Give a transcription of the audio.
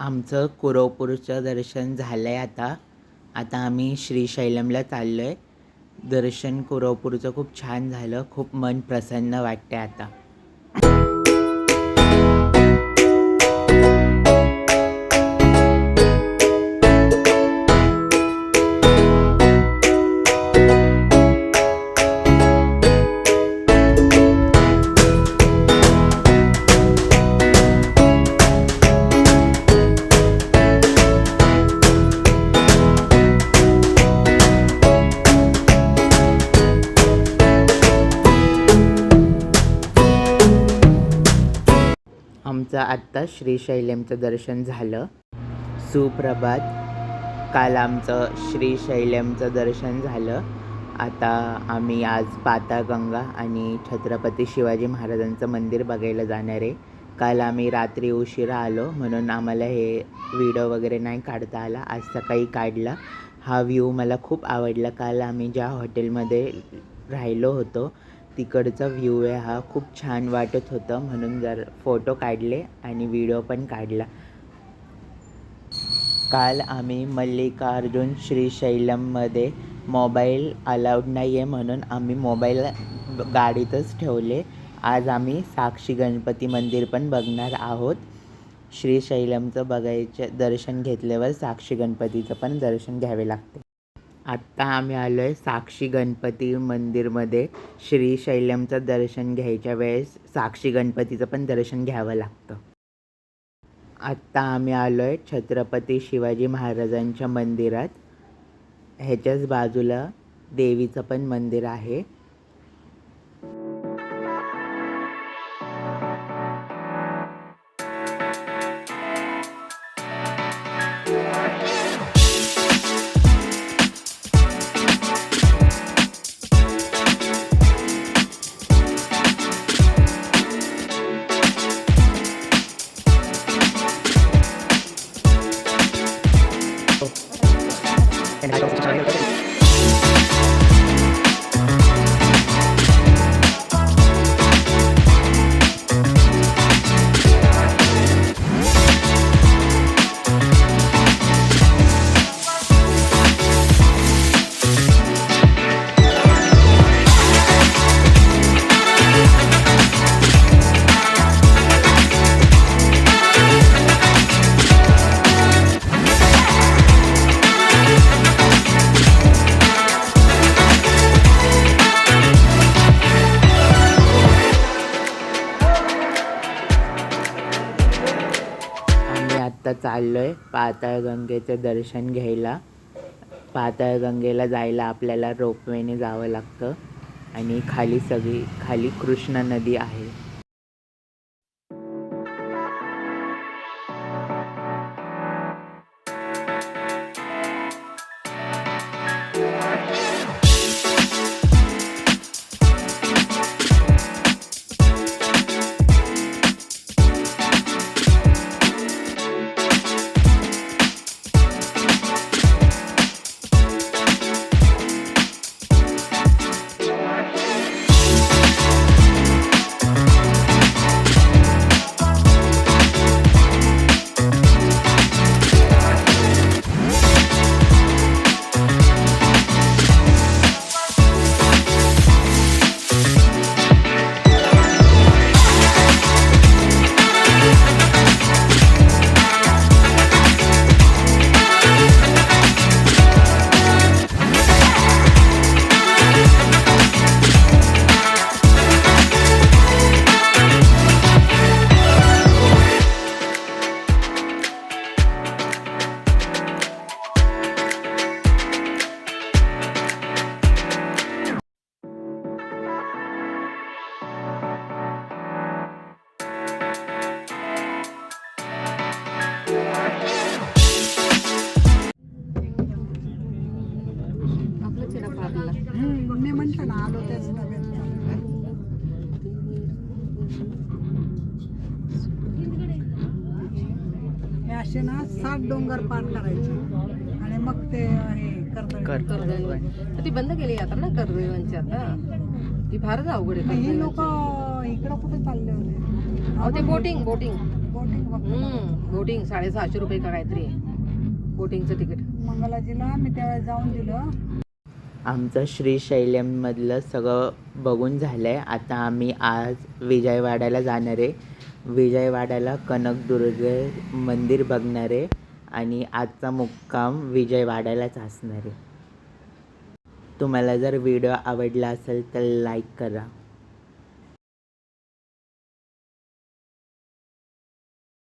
आमचं कुरवपूरचं दर्शन झालं आहे आता. आता आम्ही श्रीशैलमला चाललो आहे दर्शन कुरवपूरचं खूप छान झालं. खूप मन प्रसन्न वाटते आता. आमचं आत्ता श्रीशैलमचं दर्शन झालं. सुप्रभात. काल आमचं श्रीशैलमचं दर्शन झालं. आता आम्ही आज पाताळगंगा आणि छत्रपती शिवाजी महाराजांचं मंदिर बघायला जाणार आहे. काल आम्ही रात्री उशिरा आलो म्हणून आम्हाला हे व्हिडिओ वगैरे नाही काढता आला. आज सकाळी काढला. हा व्ह्यू मला खूप आवडला. काल आम्ही ज्या हॉटेलमध्ये राहिलो होतो तिकडचा व्ह्यू आहे हा. खूप छान वाटत होतं. म्हणून जर फोटो काढले आणि व्हिडिओ पण काढला. काल आम्ही मल्लिकार्जुन श्रीशैलममध्ये मोबाईल अलाउड नाही आहे म्हणून आम्ही मोबाईल गाडीतच ठेवले. आज आम्ही साक्षी गणपती मंदिर पण बघणार आहोत. श्रीशैलमचं बघायचं दर्शन घेतल्यावर साक्षी गणपतीचं पण दर्शन घ्यावे लागते. आत्ता आम्ही आलो आहे साक्षी गणपती मंदिरमध्ये. श्रीशैलमचं दर्शन घ्यायच्या वेळेस साक्षी गणपतीचं पण दर्शन घ्यावं लागतं. आत्ता आम्ही आलो आहे छत्रपती शिवाजी महाराजांच्या मंदिरात. ह्याच्याच बाजूला देवीचं पण मंदिर आहे. आता चाललो आहे पाताळगंगेचं दर्शन घ्यायला. पाताळगंगेला जायला आपल्याला रोपवेने जावं लागतं. आणि खाली सगळी खाली कृष्णा नदी आहे. असे ना सात डोंगर पार करायचे. आणि मग ते हे कर्दळी. ती बंद केली आता ना कर्दळीवनची आता? ती फारच अवघड आहे ही कर्दळीवनची. लोक इकडं कुठे चालले होते? अहो ते बोटिंग बोटिंग. बोटिंग बोटिंग साडेसहाशे रुपये का काहीतरी. आहे बोटिंगचं तिकीट. मंगलाजीला मी त्यावेळेस जाऊन दिलं. आमचं श्रीशैल्यममधलं सगळं बघून झालं आहे आता आम्ही आज विजयवाड्याला जाणार आहे. विजयवाड्याला कनकदुर्ग मंदिर बघणारे आणि आजचा मुक्काम विजयवाड्यालाच असणार. आहे तुम्हाला जर व्हिडिओ आवडला असेल तर लाईक करा.